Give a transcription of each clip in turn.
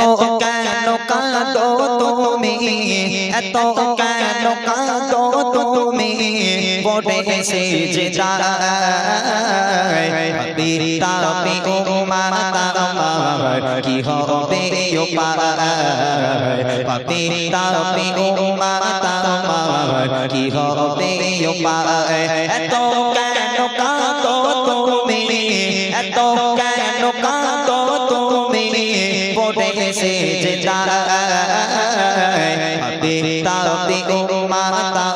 এত কেন কাঁদো তুমি এত কেন কাঁদো তুমি পড়ে সে যে যায় ও মাতা কি হবে ও পায় পিতা ও মাতা কি হবে ও পায় এত কেন জীবনে সে জেতা হবে তাতে ও মাতা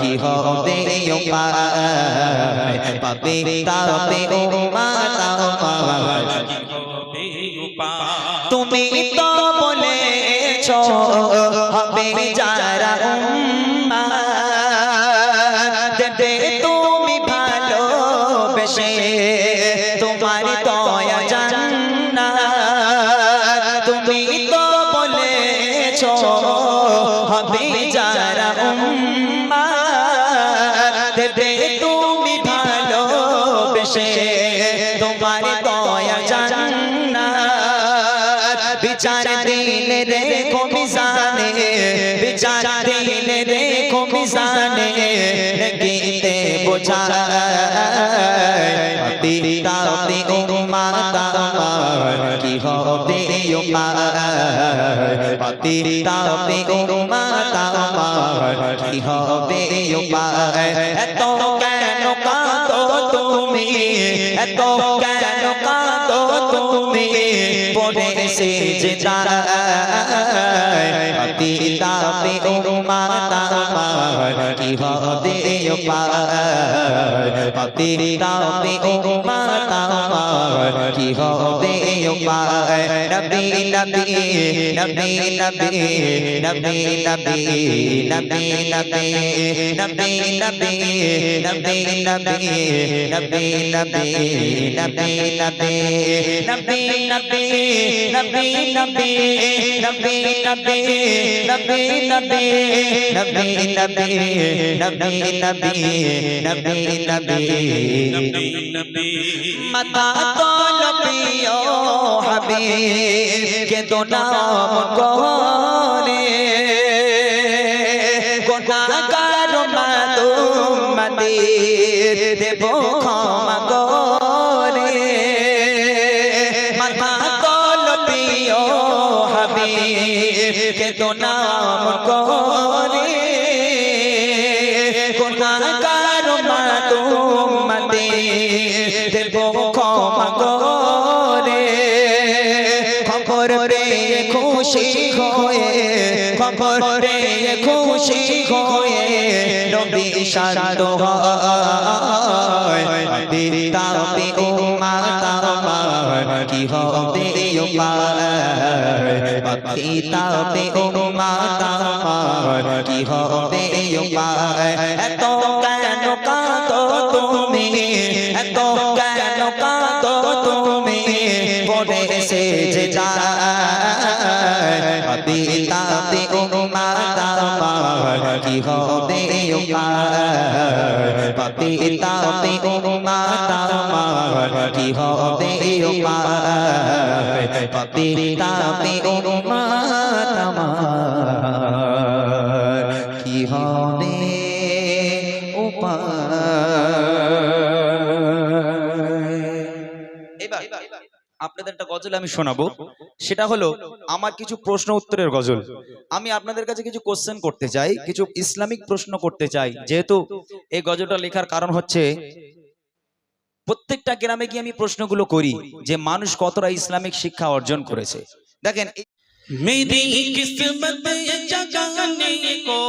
কি হবে ও পাবে তাতে ও মাতা তুমি তো বলেছ হবে যারা হবে যারা উম্মাহ, পায় পিতা ও মাতা আমার কি হবে ও এত কেন কাঁদো তুমি এত কেন কাঁদো তুমি পড়ে সে যে যায় পিতা পি ও মাতা কি হবে ও পায় পিতা পি ও মাতা কি হবে পায় নবী নবী নবী নবী নবী নবী নবী নবী নবী নবী নবী নবী নবী নবী নবী নবী নবী নবী নবী নবী নবী নবী নবী নবী নবী নবী নবী নবী নবী নবী মাতা তোল প্রিয় হাবিব কে তো নাম করে গুনাহগার মাতুম মদির দেব ক্ষমা খবর পেয়ে খুশি হয়ে খবর পেয়ে খুশি হয়ে নবী শান্ত হয় ও মাতা কি হবে পায় ও মাতা কি হবে এত যে পিতাতে ও মাতা কি হবে পিতাতে ও মাতা কি হবে পিতাতে ও মাতা আপনাদের একটা গজল আমি শোনাবো। সেটা হলো আমার কিছু প্রশ্ন উত্তরের গজল। আমি আপনাদের কাছে কিছু কোশ্চেন করতে চাই কিছু ইসলামিক প্রশ্ন করতে চাই। যেহেতু এই গজলটা লেখার কারণ হচ্ছে প্রত্যেকটা গ্রামে গিয়ে আমি প্রশ্নগুলো করি যে মানুষ কতটা ইসলামিক শিক্ষা অর্জন করেছে। দেখেন মেরি কিসমত জগানে কো।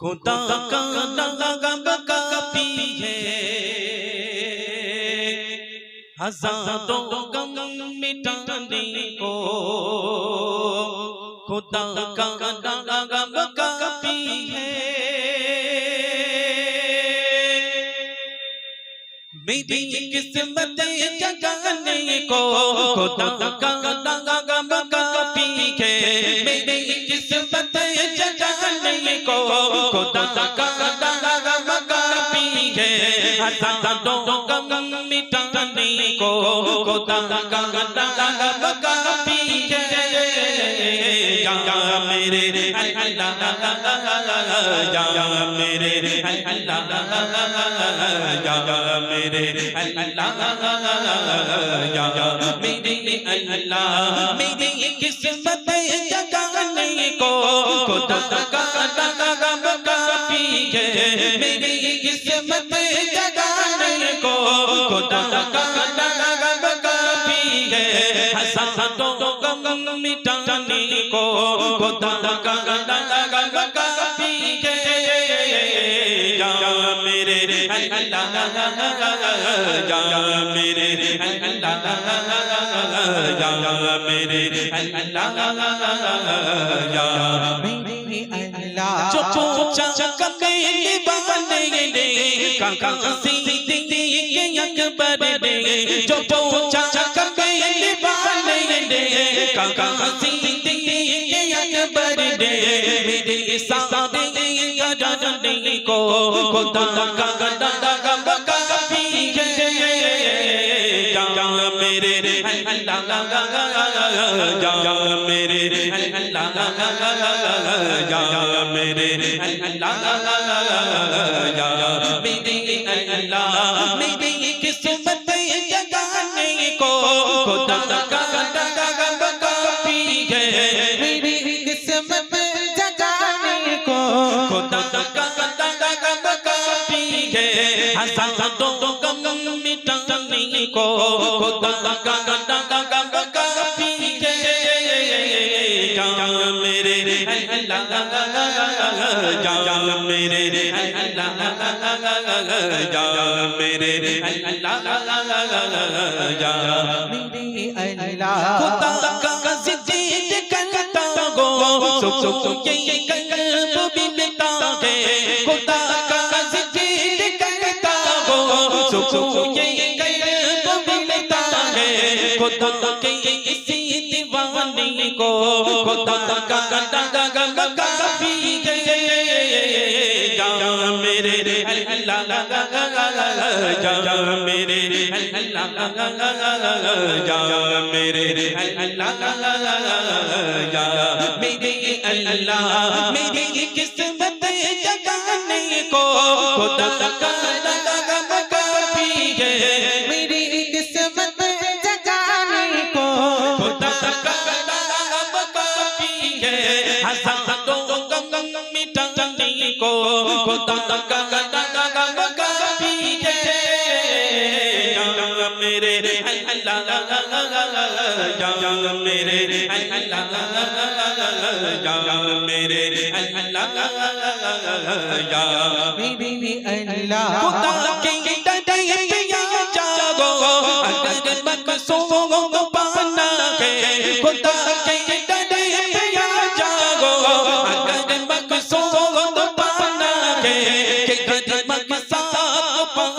খুদা हजारों गम मिटाने को खुदा का लगब काफी है मेरी किस्मत जगाने को खुदा का गम काफी है मेरी किस्मत जगाने को खुदा का नाम काफी है हजारों गम मिटाने को खुदा का नाम काफी अल्लाह या मेरे अल्लाह या मेरे अल्लाह या मेरे अल्लाह मेरी किस्मत जगाने को खुदा का नाम काफी है मेरी किस्मत जगाने को खुदा का नाम काफी है हसातों गम मिटाने को खुदा का जा मेरे अल्लाह जा मेरे अल्लाह जा मेरे अल्लाह जो चोचा चकने बने ने काका सी दिदी ये अकबर ने जो चोचा चकने बने ने काका सी दिदी ये अकबर ने मेरे सामने चंडी को गोदा का गदा का बका का पीछे जा मेरे अल्लाह का जा मेरे अल्लाह का जा मेरे अल्लाह का जा मेरी अल्लाह मेरी किस्मत साधो गंग मिटाने को खुदा का गंदा का गंगा पीछे जा मेरे जा मेरे जा मेरे जा मेरे खुदा का जिद करता गो सुख सुख यही कल्प मिलता है खुदा सुख सुख ये कल्ब मिलता है खुदा के इसी दीवाने को खुदा का गदा गम काफी है या मेरे अल्लाह या मेरे अल्लाह या मेरे अल्लाह या मेरे अल्लाह मेरी किस्मत जगाने को खुदा का चंडी को मेरे अल्लाह मेरे अल्लाह मेरे अल्लाह बीबी अल्लाह जागो अगर मकसूद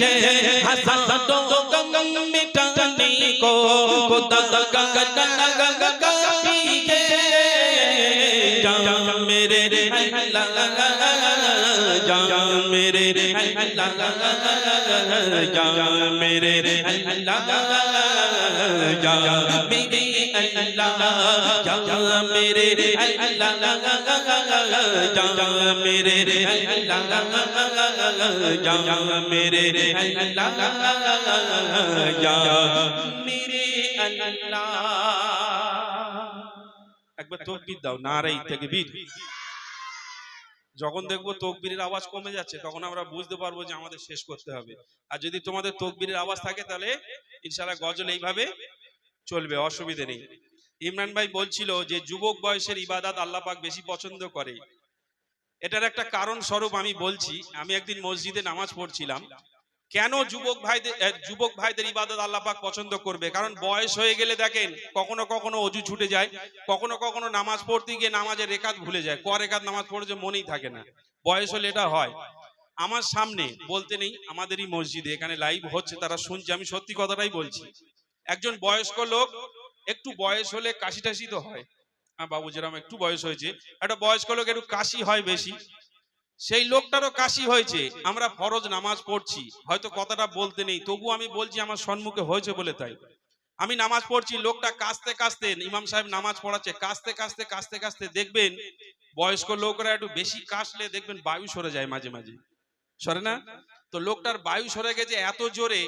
है हसातों गम मिटाने को खुदा का नाम काफी है या मेरे अल्लाह جام میرے اللہ جام میرے اللہ جام میرے اللہ جام میرے اللہ جام میرے اللہ جام میرے اللہ جام میرے اللہ একবার তকবীর দাও নারাই তাকবীর যখন দেখব তকবিরের আওয়াজ কমে যাচ্ছে তখন আমরা বুঝতে পারব যে আমাদের শেষ করতে হবে। আর যদি তোমাদের তকবিরের আওয়াজ থাকে তাহলে ইনশাআল্লাহ গজল এইভাবে চলবে অসুবিধে নেই। ইমরান ভাই বলছিল যে যুবক বয়সের ইবাদত আল্লাহ পাক বেশি পছন্দ করে। এটার একটা কারণ স্বরূপ আমি বলছি আমি একদিন মসজিদে নামাজ পড়ছিলাম কেন যুবক ভাইদের যুবক ভাইদের ইবাদত আল্লাহ পাক পছন্দ করবে? কারণ বয়স হয়ে গেলে দেখেন, কখনো কখনো অজু ছুটে যায়, কখনো কখনো নামাজ পড়তে গিয়ে নামাজের রেখাত ভুলে যায়। ক রেখাত নামাজ পড়েছে মনেই থাকে না। বয়স হলে এটা হয়। আমার সামনে, বলতে নেই, আমাদেরই মসজিদে এখানে লাইভ হচ্ছে, তারা শুনছে, আমি সত্যি কথাটাই বলছি। একজন বয়স্ক লোক, একটু বয়স হলে কাশি টাশি তো হয়। হ্যাঁ বাবু যেরকম একটু বয়স হয়েছে, একটা বয়স্ক লোক একটু কাশি হয় বেশি সেই লোকটারও কাশি হয়েছে। আমরা ফরজ নামাজ পড়ছি। হয়তো কথাটা বলতে নেই। তবু আমি বলছি, আমার সম্মুখে হয়েছে বলে তাই। আমি নামাজ পড়ছি, লোকটা কাস্তে কাস্তে ইমাম সাহেব নামাজ পড়াচ্ছে কাস্তে কাস্তে কাস্তে কাস্তে দেখবেন, বয়স্ক লোকরা একটু বেশি কাশলে দেখবেন বায়ু সরে যায় মাঝে মাঝে। সরে না? তো লোকটার বায়ু সরে গেছে এত জোরে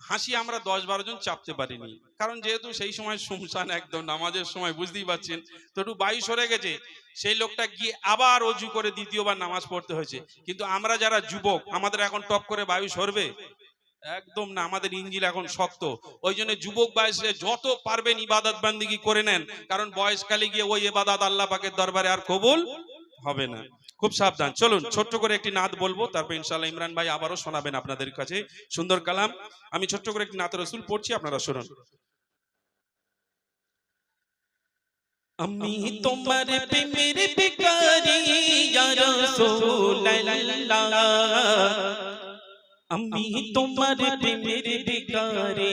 হাসি আমরা দশ বারো জন চাপতে পারিনি। কারণ যেহেতু সেই সময় শুমশান একদম, নামাজের সময় বুঝতেই পারছেন, তো একটু বায়ু সরে গেছে, সেই লোকটা গিয়ে আবার অজু করে দ্বিতীয়বার নামাজ পড়তে হয়েছে। কিন্তু আমরা যারা যুবক, আমাদের এখন টপ করে বায়ু সরবে? একদম না, আমাদের ইঞ্জিল এখন শক্ত। ওই জন্য যুবক বয়সে যত পারবেন ইবাদত বান্দিগি করে নেন, কারণ বয়সকালে গিয়ে ওই ইবাদত আল্লাহ পাকের দরবারে আর কবুল হবে না। খুব সাবধান। চলুন, ছোট্ট করে একটি নাদ বলব, তারপর ইনশাল্লাহ ইমরান ভাই আবারও শোনাবেন আপনাদের কাছে। সুন্দর কালাম। আমি ছোট্ট করে একটি নাত রসুল পড়ছি, আপনারা শুনুন। আমি তোমার প্রেমের বেকারি আমি তোমার প্রেমের বেকারি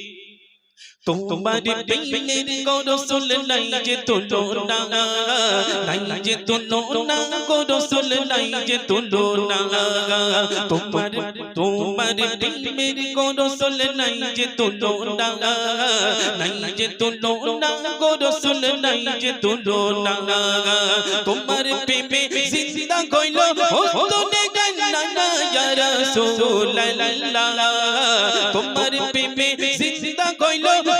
তোমার প্রেমের গরসুল নাই যে তুলনা নাই যে তুলনা গরসুল নাই যে তুলনা তোমার তোমার প্রেমের গরসুল নাই যে তুলনা নাই যে তুলনা গরসুল নাই যে তুলনা তোমার প্রেমে জিন্দা কইল হস্তনে গান্না ইয়া রাসূলুল্লাহ তোমার প্রেমে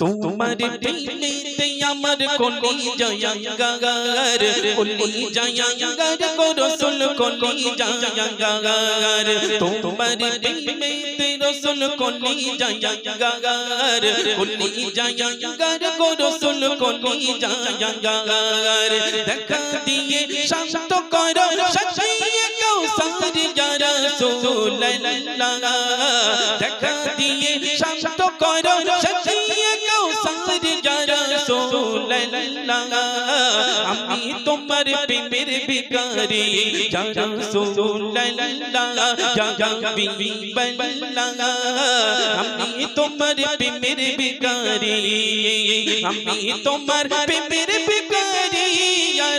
তোমার প্রেমেতে আমার কলি জয়াঙ্গার কলি জয়াঙ্গার গো রসুল কলি জয়াঙ্গার তোমার প্রেমেতে রসুল কলি জয়াঙ্গার কলি জয়াঙ্গার গো রসুল কলি জয়াঙ্গার দেখা দিয়ে শান্ত কর সাজিয়ে কৌসার ইয়া রাসূলুল্লাহ দেখা দিয়ে শান্ত কর সাজিয়ে কৌসার ইয়া রাসূলুল্লাহ আমি তোমার প্রেমের বেকারি ইয়া রাসূলুল্লাহ ইয়া হাবিবাল্লাহ আমি তোমার প্রেমের বেকারি আমি তোমার প্রেমের বেকারি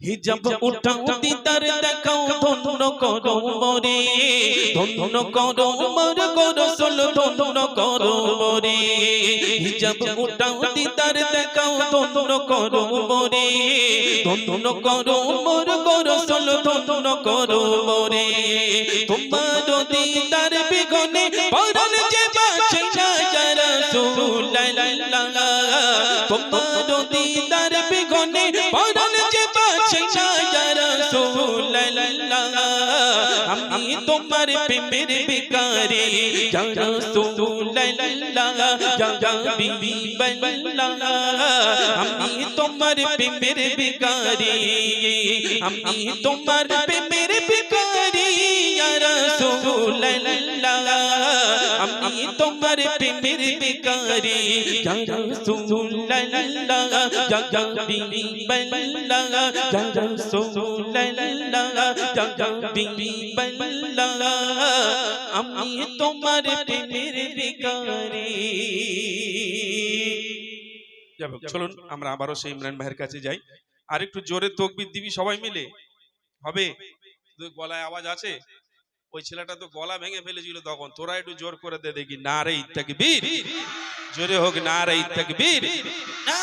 হিজাব উঠাও দিদার দেখাও ধন্য করো মরে। ধন্য করো মর করো সল ধন্য করো মরে। হিজাব উঠাও দিদার দেখাও ধন্য করো মরে। ধন্য করো মর করো সল ধন্য করো মরে। তোমার দিদার বেগনে পরল যে রসুল তোমার দিদার বিগনে পরন যে পাছে না রসুল আমি তোমার প্রেমের বিকারে যা রসুল যা বিবি বল্লা আমি তোমার প্রেমের বিকারে আমি তোমার প্রেমের আমি তোমার প্রেমের আমি তোমার প্রেমের চলুন, আমরা আবারও সেই ইমরান ভাইয়ের কাছে যাই। আর একটু জোরে তকবির দিবি সবাই মিলে? হবে? গলায় আওয়াজ আছে? ওই ছেলেটা তো গলা ভেঙে ফেলেছিল তখন, তোরা একটু জোর করে দে দেখি, না রে ইত্যাকি বীর জোরে হোক, না রে ইত্যাকি বীর না